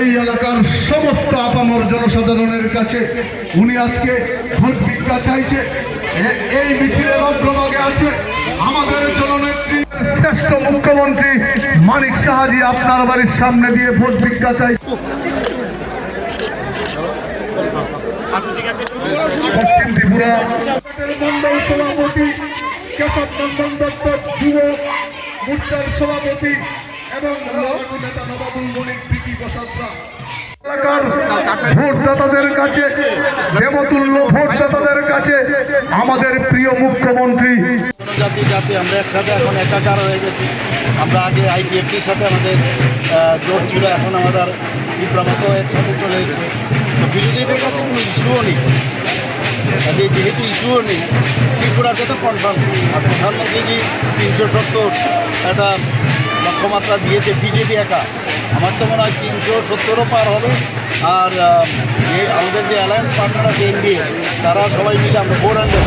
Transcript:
এই এলাকার সমস্ত আপামর জনসাধারণের কাছে উনি আজকে ভোট ভিক্ষা চাইছে। এই মিছিলের অগ্রভাগে আছে আমাদের জননেত্রী। শ্রেষ্ঠ মুখ্যমন্ত্রী মানিক সাহাজি আপনার বাড়ির সামনে দিয়ে ভোট ভিক্ষা চাই। পশ্চিম ত্রিপুরা। মন্ডল সভাপতি কেশব নন্দন দত্ত যুব মোর্চার সভাপতি এবং নেতা নবাবুল মনিক বিকি বসাত্রা ভোটদাতাদের কাছে দেবতুল্য ভোটদাতাদের কাছে আমাদের প্রিয় মুখ্যমন্ত্রী। জাতি জাতি আমরা একসাথে এখন একাকার হয়ে গেছি। আমরা আগে আইপিএফটির সাথে আমাদের জোট ছিল এখন আমাদের বিপ্লবত একসাথে চলে এসেছে। তো বিরোধীদের কাছে কোনো ইস্যুও নেই। কাজে যেহেতু ইস্যুও নেই ত্রিপুরাকে তো কনফার্ম আর প্রধানমন্ত্রীজি তিনশো সত্তর একটা লক্ষ্যমাত্রা দিয়েছে বিজেপি একা। আমার তো মনে হয় তিনশো সত্তরও পার হবে। আর আমাদের যে অ্যালায়েন্স পার্টনার আছে এনডিএ তারা সবাই মিলে আমরা ফোর হান্ড্রেড